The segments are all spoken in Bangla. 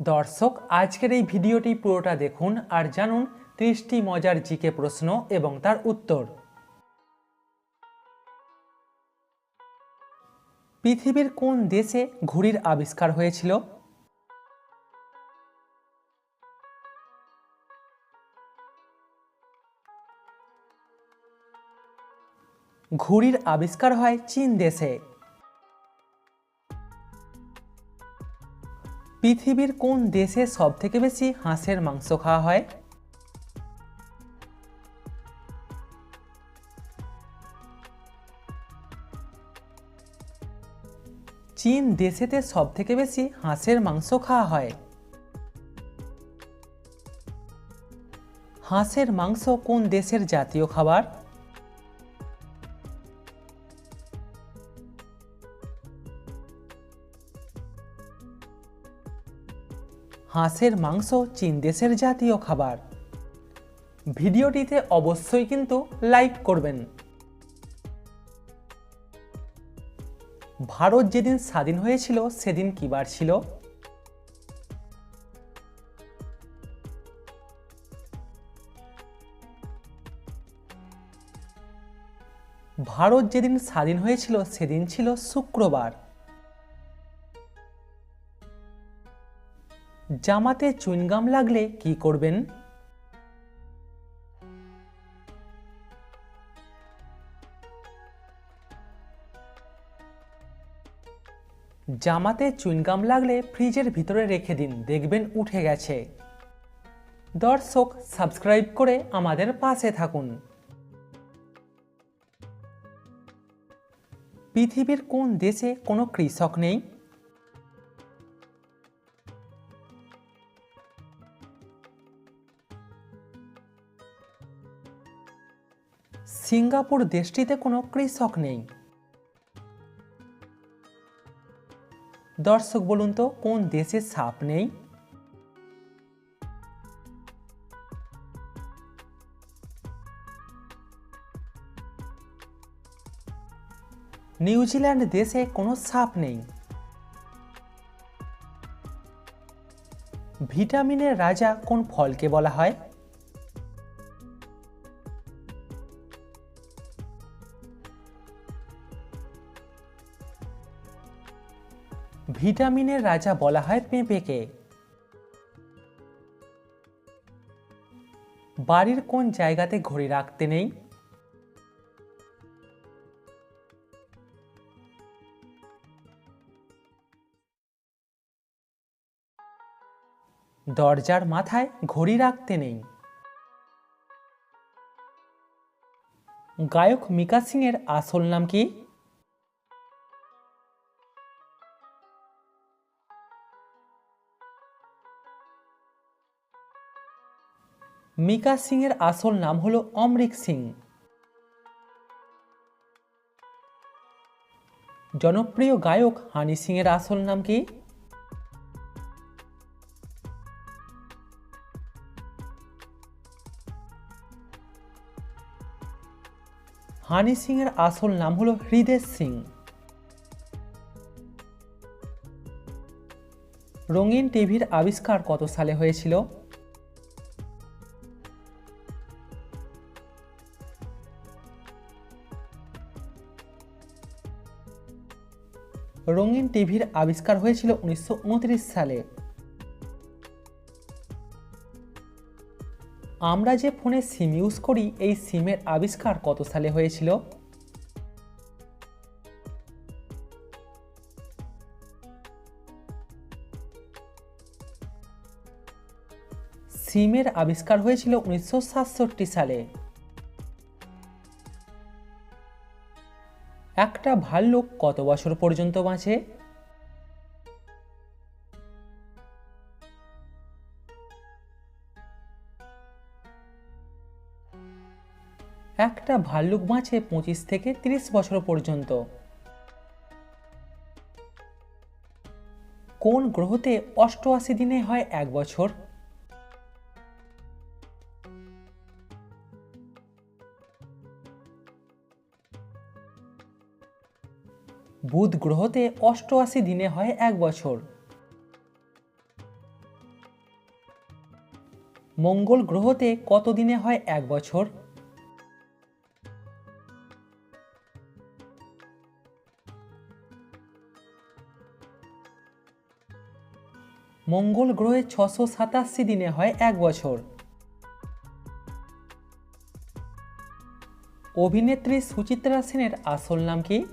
দর্শক, আজকের এই ভিডিওটি পুরোটা দেখুন আর জানুন ত্রিশটি মজার জিকে প্রশ্ন এবং তার উত্তর। পৃথিবীর কোন দেশে ঘুড়ির আবিষ্কার হয়েছিল? ঘুড়ির আবিষ্কার হয় চীন দেশে। পৃথিবীর কোন দেশে সবথেকে বেশি হাঁসের মাংস খাওয়া হয়? চীন দেশেতে সবথেকে বেশি হাঁসের মাংস খাওয়া হয়। হাঁসের মাংস কোন দেশের জাতীয় খাবার? হাঁসের মাংস, চীন দেশের জাতীয় খাবার। ভিডিওটিতে অবশ্যই কিন্তু লাইক করবেন। ভারত যেদিন স্বাধীন হয়েছিল, সেদিন কি বার ছিল? ভারত যেদিন স্বাধীন হয়েছিল, সেদিন ছিল শুক্রবার। জামাতে চুইনগাম লাগলে কি করবেন? জামাতে চুইনগাম লাগলে ফ্রিজের ভিতরে রেখে দিন, দেখবেন উঠে গেছে। দর্শক, সাবস্ক্রাইব করে আমাদের পাশে থাকুন। পৃথিবীর কোন দেশে কোনো কৃষক নেই? সিঙ্গাপুর দেশটিতে কোনো কৃষক নেই। দর্শক, বলুন তো, কোন দেশে সাপ নেই? নিউজিল্যান্ড দেশে কোনো সাপ নেই। ভিটামিনের রাজা কোন ফলকে বলা হয়? ভিটামিনের রাজা বলা হয় পেঁপেকে। বাড়ির কোন জায়গাতে ঘড়ি রাখতে নেই? দরজার মাথায় ঘড়ি রাখতে নেই। গায়ক মিকা সিং এর আসল নাম কি? মিকা সিং এর আসল নাম হল অমরিক সিং। জনপ্রিয় গায়ক হানি সিং এর আসল নাম কি? হানি সিং এর আসল নাম হল হৃদেশ সিং। রঙিন টিভির আবিষ্কার কত সালে হয়েছিল? রঙিন টিভির আবিষ্কার হয়েছিল উনিশশো উনত্রিশ সালে। আমরা যে ফোনে সিম ইউজ করি, এই সিমের আবিষ্কার কত সালে হয়েছিল? সিমের আবিষ্কার হয়েছিল উনিশশো সাতষট্টি সালে। একটা ভাল্লুক কত বছর পর্যন্ত বাঁচে? একটা ভাল্লুক বাঁচে পঁচিশ থেকে তিরিশ বছর পর্যন্ত। কোন গ্রহতে অষ্টআশি দিনে হয় এক বছর? বুধ গ্রহতে অষ্টআশি দিনে হয় এক বছর। মঙ্গল গ্রহতে কত দিনে হয় এক বছর? মঙ্গল গ্রহে ছশো সাতাশি দিনে হয় এক বছর। অভিনেত্রী সুচিত্রা সেনের আসল নাম কি?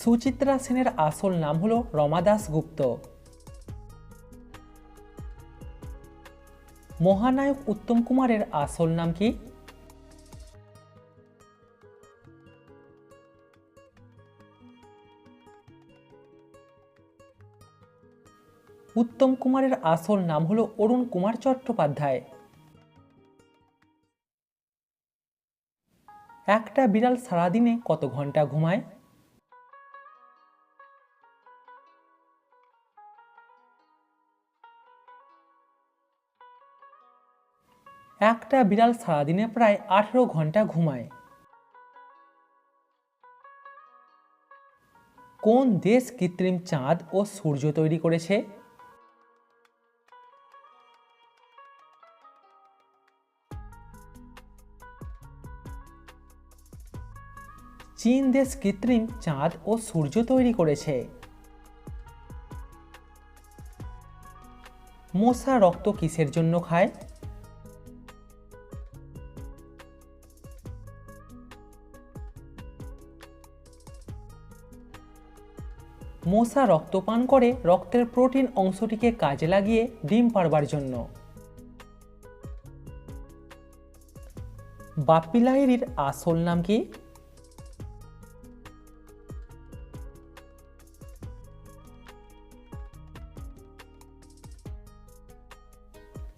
সুচিত্রা সেনের আসল নাম হল রমা দাস গুপ্ত। মহানায়ক উত্তম কুমারের আসল নাম কি? উত্তম কুমারের আসল নাম হল অরুণ কুমার চট্টোপাধ্যায়। একটা বিড়াল সারাদিনে কত ঘণ্টা ঘুমায়? একটা বিড়াল সারাদিনে প্রায় আঠেরো ঘণ্টা ঘুমায়। কোন দেশ কৃত্রিম চাঁদ ও সূর্য তৈরি করেছে? চীন দেশ কৃত্রিম চাঁদ ও সূর্য তৈরি করেছে। মশা রক্ত কিসের জন্য খায়? মশা রক্ত পান করে রক্তের প্রোটিন অংশটিকে কাজে লাগিয়ে ডিম পারবার জন্য। বাপ্পি লাহিড়ির আসল নাম কি?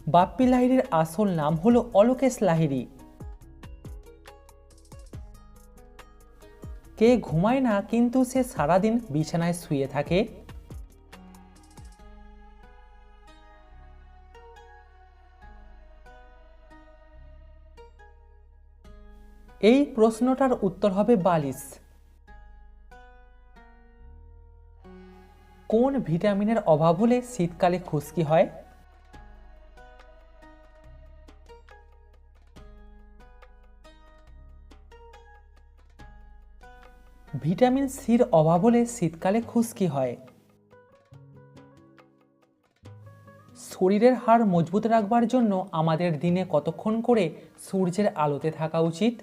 বাপ্পি লাহিড়ির আসল নাম হলো অলোকেশ লাহিড়ি। কে ঘুমায় না কিন্তু সে সারাদিন বিছানায় শুয়ে থাকে? এই প্রশ্নটার উত্তর হবে বালিশ। কোন ভিটামিনের অভাব হলে শীতকালে খুশকি হয়? ভিটামিন সির অভাব হলে শীতকালে খুশকি হয়। শরীরের হাড় মজবুত রাখবার জন্য আমাদের দিনে কতক্ষণ করে সূর্যের আলোতে থাকা উচিত?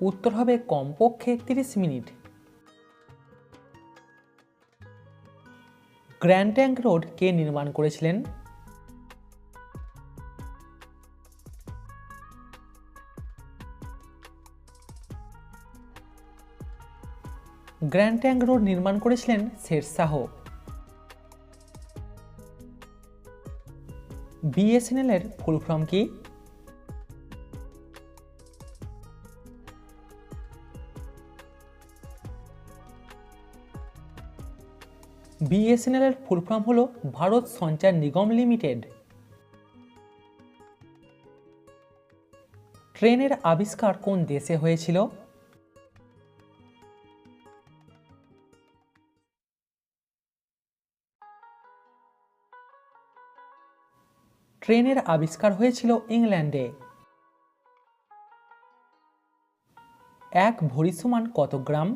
উত্তর হবে কমপক্ষে তিরিশ মিনিট। গ্র্যান্ড ট্যাঙ্ক রোড কে নির্মাণ করেছিলেন? গ্র্যান্ড ট্যাঙ্ক রোড নির্মাণ করেছিলেন শেরশাহ বিএসএনএল এর ফুল ফর্ম কি? বিএসএনএল এর ফুল ফর্ম হল ভারত সঞ্চার নিগম লিমিটেড। ট্রেনের আবিষ্কার কোন দেশে হয়েছিল? ট্রেনের আবিষ্কার হয়েছিল ইংল্যান্ডে। এক ভরি সমান কত গ্রাম?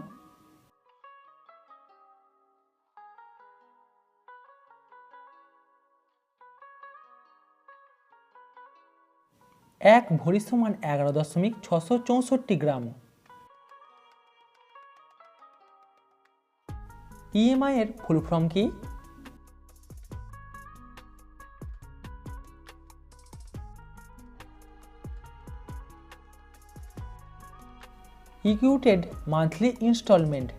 এক ভরি সমান এগারো দশমিক ছশো চৌষট্টি গ্রাম। ইএমআই এর ফুল ফর্ম কি? ইকুইটেড মান্থলি ইনস্টলমেন্ট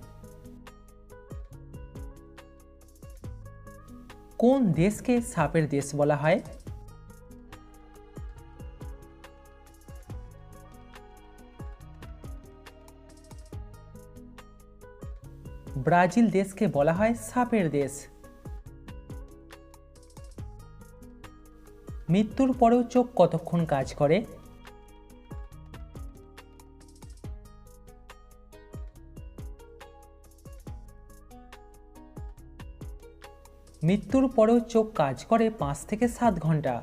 কোন দেশকে সাপের দেশ বলা হয়? ব্রাজিল দেশকে বলা হয় সাপের দেশ। মৃত্যুর পরেও চোখ কতক্ষণ কাজ করে? মৃত্যুর পরেও চোখ কাজ করে পাঁচ থেকে সাত ঘণ্টা।